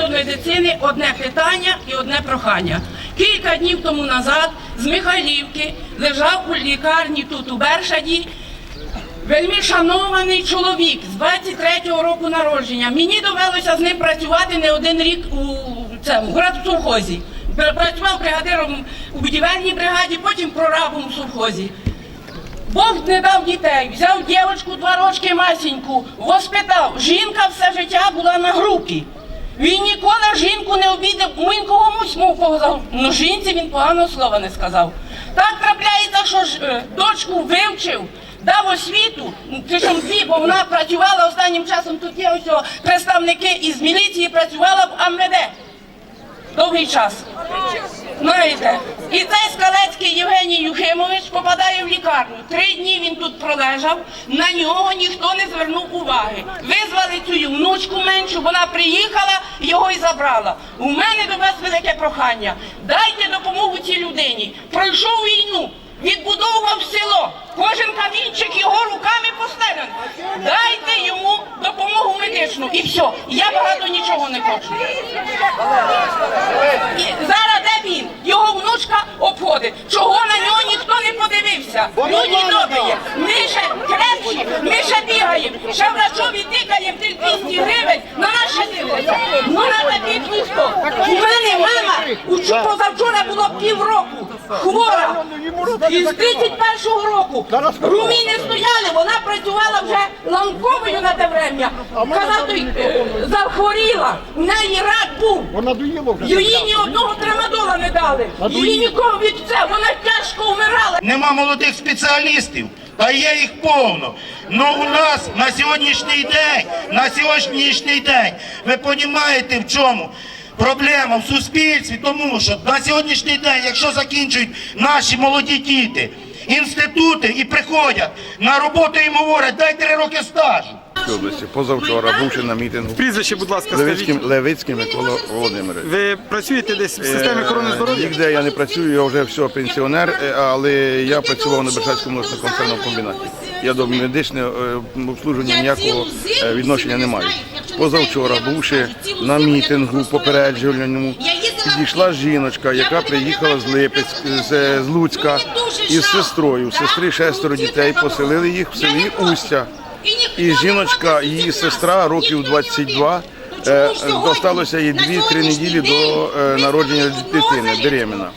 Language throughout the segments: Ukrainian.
до медицини одне питання і одне прохання. Кілька днів тому назад з Михайлівки лежав у лікарні тут у Бершаді Вельми шанований чоловік з 23-го року народження. Мені довелося з ним працювати не один рік у цьому градсовхозі. Працював бригадиром у будівельній бригаді, потім прорабом у совхозі. Бог не дав дітей, взяв дівчинку два рочки масеньку, воспитав. Жінка все життя була на групі. Він ніколи жінку не обідав, він комусь мов. Ну жінці він поганого слова не сказав. Так трапляється, що ж е, дочку вивчив, дав освіту, ну, причому дві, бо вона працювала останнім часом. Тут є ось представники із міліції, працювала в АМВД довгий час. Знаєте, і цей Скалецький Євгеній Юхимович попадає в лікарню. Три дні він тут пролежав, на нього ніхто не звернув уваги. Визвали цю внучку меншу, вона приїхала, його і забрала. У мене до вас велике прохання. Дайте допомогу цій людині. Пройшов війну, відбудовував село. Кожен камінчик його руками постеляний. Дайте йому допомогу медичну. І все. Я багато нічого не хочу. І зараз де він? Його внучка обходить. Чого на нього ніхто не подивився? Люди добрі, ми ще крепші, ми ще бігаємо, ще врачові тикаємо тих 200 гривень, на нас ще дивляться. Ну на таких ніхто. У мене мама учу- позавчора було півроку хвора. Із 31-го року румі не стояли, вона працювала вже ланковою на те врем'я. Казав, той, захворіла, у неї рак був. Їй ні одного трамадола не дали. Їй нікого від це, вона тяжко вмирала. Нема молодих спеціалістів, та є їх повно. Ну у нас на сьогоднішній день, на сьогоднішній день, ви розумієте в чому? Проблема в суспільстві, тому що на сьогоднішній день, якщо закінчують наші молоді діти інститути і приходять на роботу їм говорять, дай три роки стажу. Області. Позавчора бувши на мітингу. Прізвище, будь ласка, Левицьким, скажіть. Левицьким Микола Володимирович. Ви працюєте десь в системі охорони здоров'я? Ніде я не працюю, я вже все, пенсіонер, е, але я працював на Бершацькому концерному комбінаті. Я до медичного е, обслуження ніякого е, відношення не маю. Позавчора, бувши на мітингу попереджувальному, підійшла жіночка, яка приїхала з Липець, з, з Луцька із сестрою. У сестри шестеро дітей поселили їх в селі Устя. І жіночка, її сестра, років 22, е, досталося їй 2-3 неділі до е, народження дитини, беременна.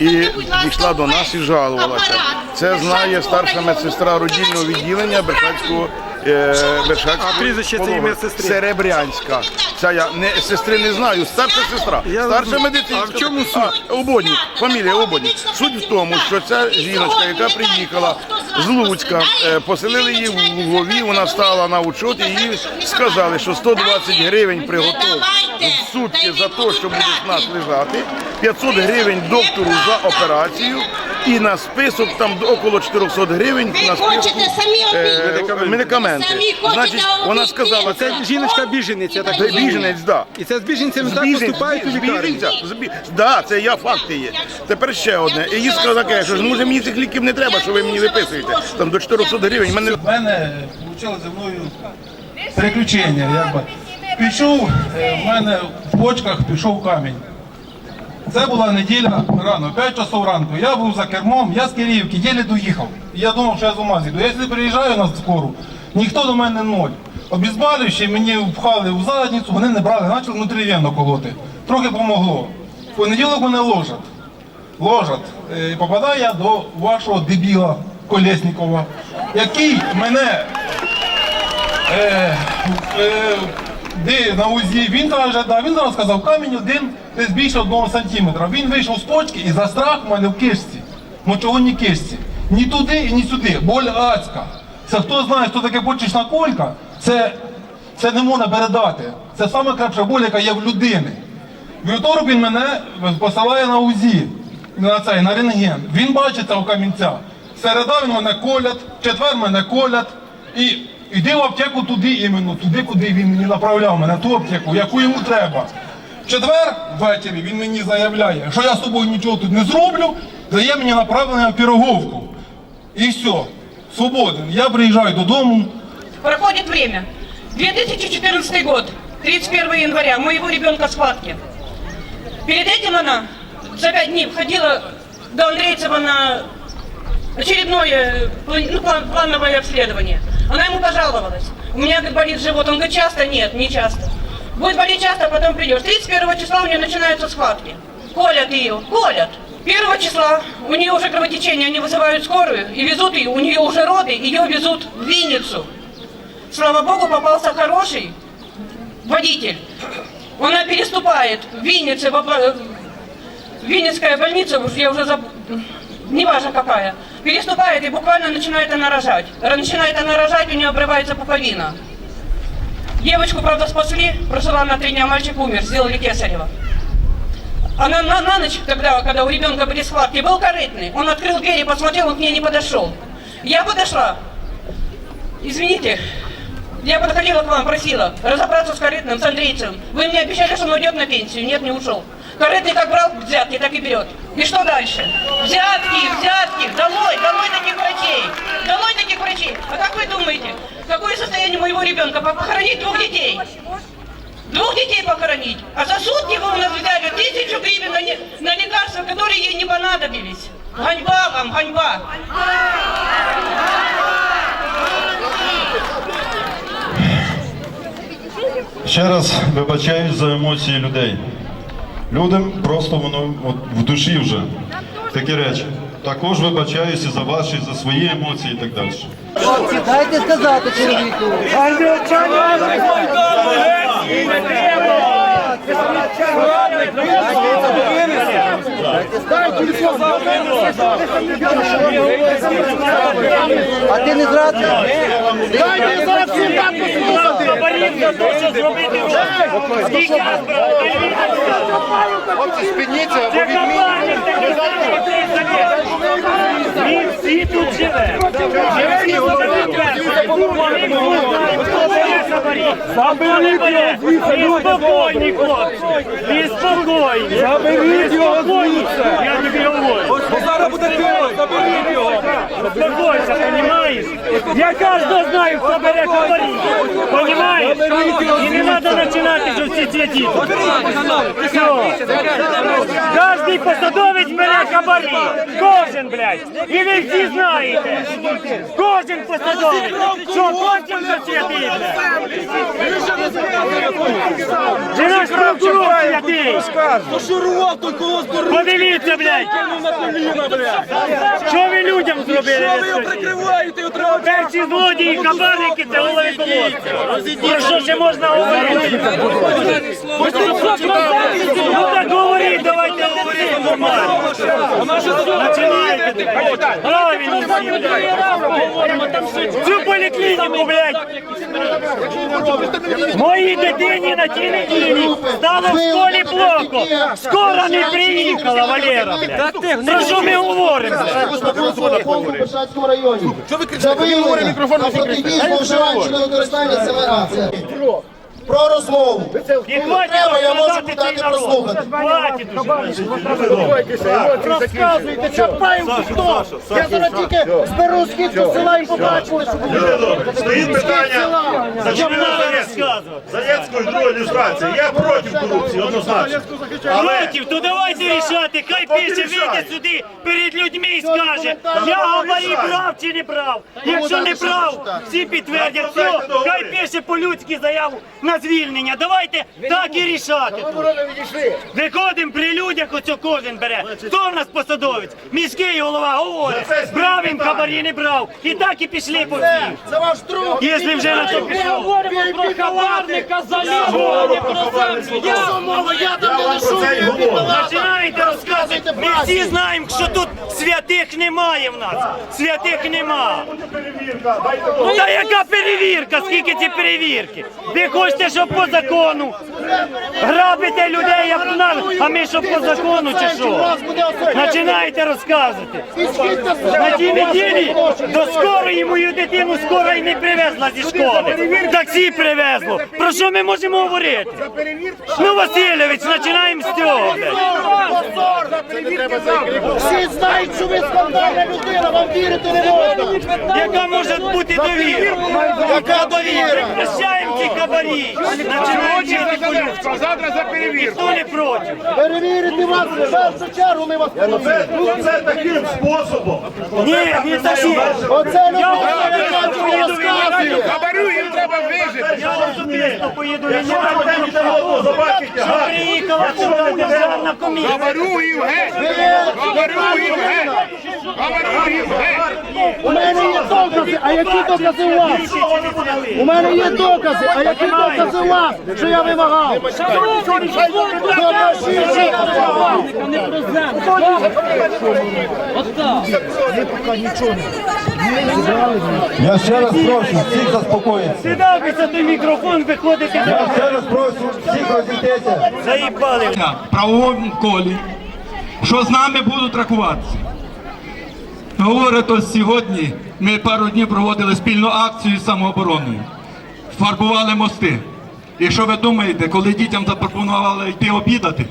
І дійшла до нас і жалувалася. Це знає старша медсестра родільного відділення Бершацького е, А прізвище це ім'я сестри? Серебрянська. Ця я не сестри не знаю. Старша сестра, Я старша розумію. медицинська. А в чому суть? А, Ободнік, фамілія Ободнік. Суть в тому, що ця жіночка, яка приїхала з Луцька, е, поселили її в Лугові, вона стала на учет і їй сказали, що 120 гривень приготов в сутки за те, що будеш в нас лежати, 500 гривень доктору за операцію і на список там около 400 гривень на списку хочете самі е, обійти? медикаменти. Самі хочете Значить, вона обійти? сказала, Це жіночка біженець, я так розумію. біженець, да. І це з біженцями так поступають у лікарні. збіженця, збі- Да, це я факти є. Тепер ще одне. І їй сказала таке, що ж, може мені цих ліків не треба, що ви мені виписуєте. Там до 400 гривень. Мене В мене вийшло зі мною приключення. Якби. Пішов, е, в мене в почках пішов камінь. Це була неділя рано, 5 часов ранку. Я був за кермом, я з Київки, єлі доїхав. Я думав, що я з ума зійду. Я сюди приїжджаю на скору, ніхто до мене ноль. Обізбалюючи, мені впхали в задницю, вони не брали, почали внутрівенно колоти. Трохи помогло. В понеділок мене ложать. Ложать. Е, Попадаю я до вашого дебіла Колєснікова, який мене е, е, де на УЗІ, він каже, да, він зараз сказав, камінь один десь більше одного сантиметра. Він вийшов з почки і застрах в мене в кишці. Мочогонній кишці. Ні туди і ні сюди. Боль адська. Це хто знає, хто таке почечна колька, це, це не можна передати. Це саме крапша боль, яка є в людини. Вівторок він мене посилає на УЗІ, на цей, на рентген. Він бачить цього камінця. Середа він мене колять, четвер мене колять. І йди в аптеку туди іменно, туди, куди він мені направляв мене, ту аптеку, яку йому треба. В четвер ввечері він мені заявляє, що я з тобою нічого тут не зроблю, дає мені направлення в піроговку. І все, свободен. Я приїжджаю додому, Проходит время. 2014 год. 31 января, моего ребенка схватки. Перед этим она за пять дней входила до Андрейцева на очередное план- ну, план- плановое обследование. Она ему пожаловалась. У меня говорит, болит живот. Он говорит, часто? Нет, не часто. Будет болеть часто, а потом придешь. 31 числа у нее начинаются схватки. Колят ее, колят. 1 числа у нее уже кровотечение, они вызывают скорую и везут ее, у нее уже роды, ее везут в Винницу. Слава Богу, попался хороший водитель. Она переступает в Виннице, в, Винницкая больница, я уже заб... неважно какая, переступает и буквально начинает она рожать. Начинает она рожать, у нее обрывается пуповина. Девочку, правда, спасли, прожила на три дня, мальчик умер, сделали кесарево. Она на, на ночь, когда, когда у ребенка были схватки, был корытный. Он открыл дверь и посмотрел, он к ней не подошел. Я подошла. Извините, я подходила к вам, просила разобраться с корытным, с Андрейцем. Вы мне обещали, что он уйдет на пенсию. Нет, не ушел. Корытный как брал взятки, так и берет. И что дальше? Взятки, взятки, долой, долой таких врачей. Долой таких врачей. А как вы думаете, какое состояние моего ребенка? Похоронить двух детей. Двух детей похоронить. А за сутки вы у нас взяли тысячу гривен на, не- на лекарства, которые ей не понадобились. Ганьба вам, ганьба. Ще раз вибачаюсь за емоції людей. Людям просто воно от, в душі вже такі речі. Також вибачаюся за ваші, за свої емоції і так далі. Хлопці, дайте сказати чоловіку. А ти не зрадник? Дайте зараз всім так Хлопці, спідніться, або Він всі тут живе. Заберіть його, він спокійний, хлопці. Він спокійний. Заберіть його звідси. Я тобі говорю. Зараз буде ти, заберіть його. Успокойся, розумієш? Я кожного знаю, хто бере хабарі. Розумієш? І не треба починати, що всі ці діти. Все. Кожний посадовець бере хабарі. Кожен, блядь. І ви всі знаєте. Кожен посадовець. Що кончим за ці? Чи наш прокурор святий? Подивіться, блядь. Що ви людям зробили? Що ви його прикриваєте? Перші злодії, хабарники, це голови колодця. Про що ще можна говорити? Ну так говоріть, давайте говорити нормально. Починаєте. Правильно. Цю поліклініку, блядь. Моїй дитині на тій неділі стало в школі плохо. Скоро не приїхала, Валера. блядь. Про що ми говоримо? Що ви кричите? мікрофон протидійство вживання чи невикористання селерація. Про розмову. І Треба, я можу дати прослухати. Хватить. Розказуйте, чапаємо хто? Я зараз тільки зберу східку села і побачили, що буде. Стоїть питання Журнали розказувати. Заєцької другої ілюстрації. Я проти корупції, однозначно. Против, то давайте рішати, хай пише, вийде сюди перед людьми і скаже, я рішай. брав чи не брав. Якщо не брав, всі підтвердять, все, хай пише по-людськи заяву на звільнення. Давайте так і рішати. Виходимо при людях, оце кожен бере. Хто в нас посадовець? Міський голова говорить, брав він хабарі, не брав. І так і пішли по всім. Це ваш друг. Якщо вже на то пішло. про хабарника залізли, про землю. Я мова, я там не лишу. Починаєте розказувати. Ми всі знаємо, що тут святих немає в нас. Святих нема. перевірка, дайте Ну, Та яка перевірка? Скільки ці перевірки? Ви хочете, щоб по закону грабите людей, як на, а ми що по закону чи що? Починаєте розказувати. На тій неділі до скорої мою дитину скоро і не привезла зі школи. Таксі привезло. Про що ми можемо говорити? Ну, Васильович, починаємо з цього. Всі знають, що ви скандальна людина, вам вірити не можна. Яка може бути довіра? Яка довіра? Прощаємо ці кабарі. Починаємо. Завтра за перевірку. Хто не проти? Перевірити вас в першу чергу ми вас перевіримо. Це таким способом. Ні, не так. Оце особисто вам. Хабарю їм треба вижити. Я особисто поїду Якщо ви будете одного забачите, що приїхала сюди державна комісія. Хабарю їм геть. Хабарю їм геть. Хабарю їм геть. У мене є докази, а які докази у вас? У мене є докази, а які докази у вас, що я вимагав? Я ще раз прошу всіх заспокоїтися. Сідався той мікрофон, виходите. Я ще раз прошу всіх розійтися. Заїбали. в правовому колі, що з нами будуть рахуватися. Говорить, ось сьогодні ми пару днів проводили спільну акцію з самообороною. Фарбували мости. І що ви думаєте, коли дітям запропонували йти обідати,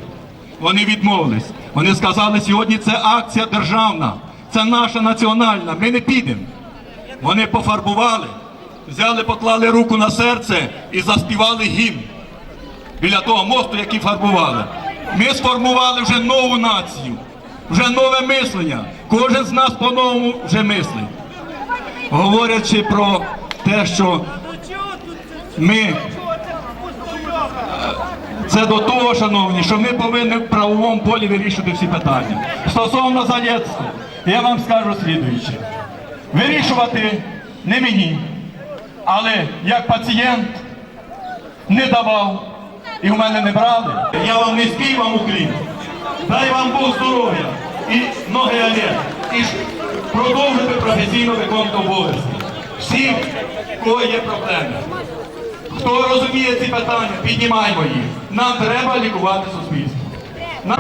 вони відмовились. Вони сказали, сьогодні це акція державна, це наша національна, ми не підемо. Вони пофарбували, взяли, поклали руку на серце і заспівали гімн біля того мосту, який фарбували. Ми сформували вже нову націю, вже нове мислення. Кожен з нас по-новому вже мислить. Говорячи про те, що ми е, це до того, шановні, що ми повинні в правовому полі вирішувати всі питання. Стосовно заєцтва, я вам скажу слідуюче. Вирішувати не мені, але як пацієнт не давав і в мене не брали. Я вам не спій вам уклін. Дай вам Бог здоров'я і ноги олег. І продовжити професійно виконувати обов'язки. Всі, в кого є проблеми. Хто розуміє ці питання, піднімаємо їх. Нам треба лікувати суспільство. Нам-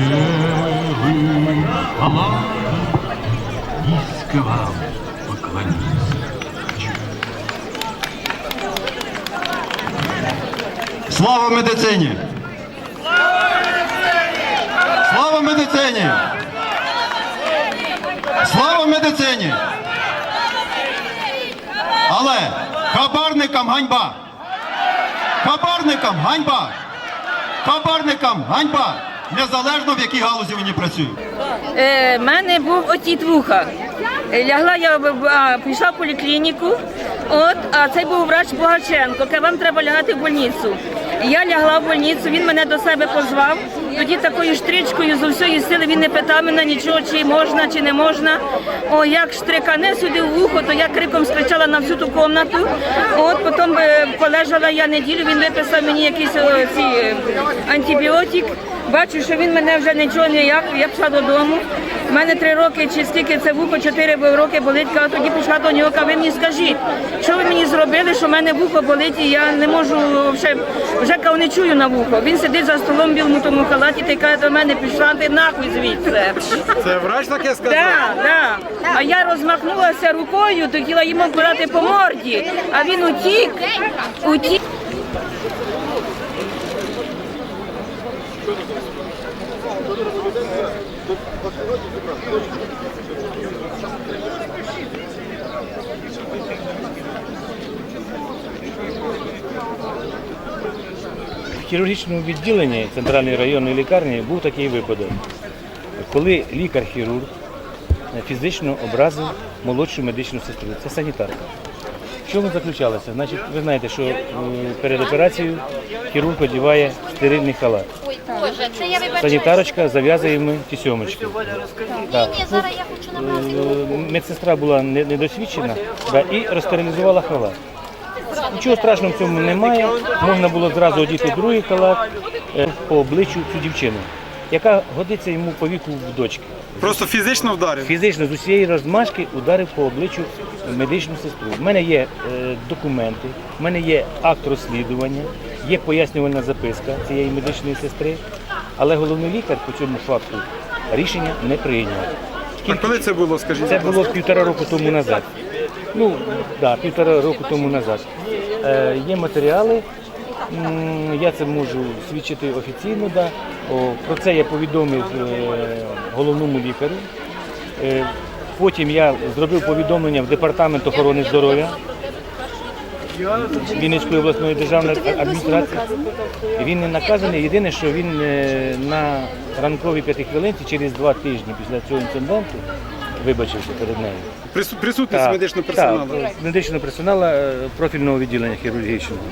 Белых халатах низко вам поклониться. Слава медицині! Слава медицині! Слава медицині! Але хабарникам ганьба! Хабарникам ганьба! Хабарникам ганьба! Незалежно в якій галузі вони працюють. Е, мене був отіт вуха. Е, Лягла я пішла в поліклініку, от, а цей був врач Богаченко, каже, вам треба лягати в больницю. Я лягла в больницю, він мене до себе позвав. Тоді такою штричкою з усієї сили він не питав мене нічого, чи можна, чи не можна. О, як штрикане сюди в вухо, то я криком скричала на всю ту кімнату. От потім е, полежала я неділю, він виписав мені якийсь ці, е, антибіотик. Бачу, що він мене вже нічого ніяк, я пішла додому. У мене три роки, чи скільки це вухо, чотири роки болить, а тоді пішла до нього, каже, ви мені скажіть, що ви мені зробили, що в мене вухо болить, і я не можу вже, вже кав, не чую на вухо. Він сидить за столом в білому тому халаті, та й каже до мене, пішла ти нахуй звідси. Це врач таке сказав? Да, да. А я розмахнулася рукою, хотіла йому подати по морді, а він утік, утік. В хірургічному відділенні центральної районної лікарні був такий випадок, коли лікар-хірург фізично образив молодшу медичну сестру. Це санітарка. В чому заключалося? Значить, ви знаєте, що е, перед операцією хірург одягає стерильний халат. Боже, це я вибачаюсь. Санітарочка зав'язує йому ті сьомочки. Ні, ні, зараз я хочу набрати. Медсестра була не- недосвідчена да, і розстерилізувала халат. Нічого страшного в цьому немає. Можна було зразу одіти другий халат е, по обличчю цю дівчину, яка годиться йому по віку в дочки. Просто фізично вдарив? Фізично з усієї розмашки ударив по обличчю медичну сестру. У мене є е, документи, в мене є акт розслідування, є пояснювальна записка цієї медичної сестри, але головний лікар по цьому факту рішення не прийняв. А коли це було, скажіть? Це було півтора року тому назад. Ну, да, півтора року тому назад. Е, є матеріали, м, я це можу свідчити офіційно. Да. О, про це я повідомив е, головному лікарю. Е, потім я зробив повідомлення в департамент охорони здоров'я Вінницької обласної державної адміністрації. Він не наказаний. Єдине, що він е, на ранковій п'ятихвилинці через два тижні після цього інциденту вибачився перед нею. Присутність Так, медичного персоналу. Так, медичного персоналу е, профільного відділення хірургічного.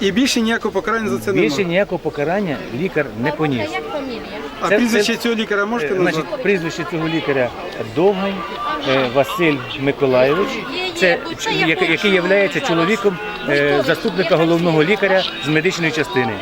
І більше ніякого покарання за це Більше ніякого покарання лікар не поніс. А Це- прізвище цього лікаря можете Е, назвати? Значить, прізвище цього лікаря Довгань Василь Миколайович, це, який який є чоловіком е, заступника головного лікаря з медичної частини.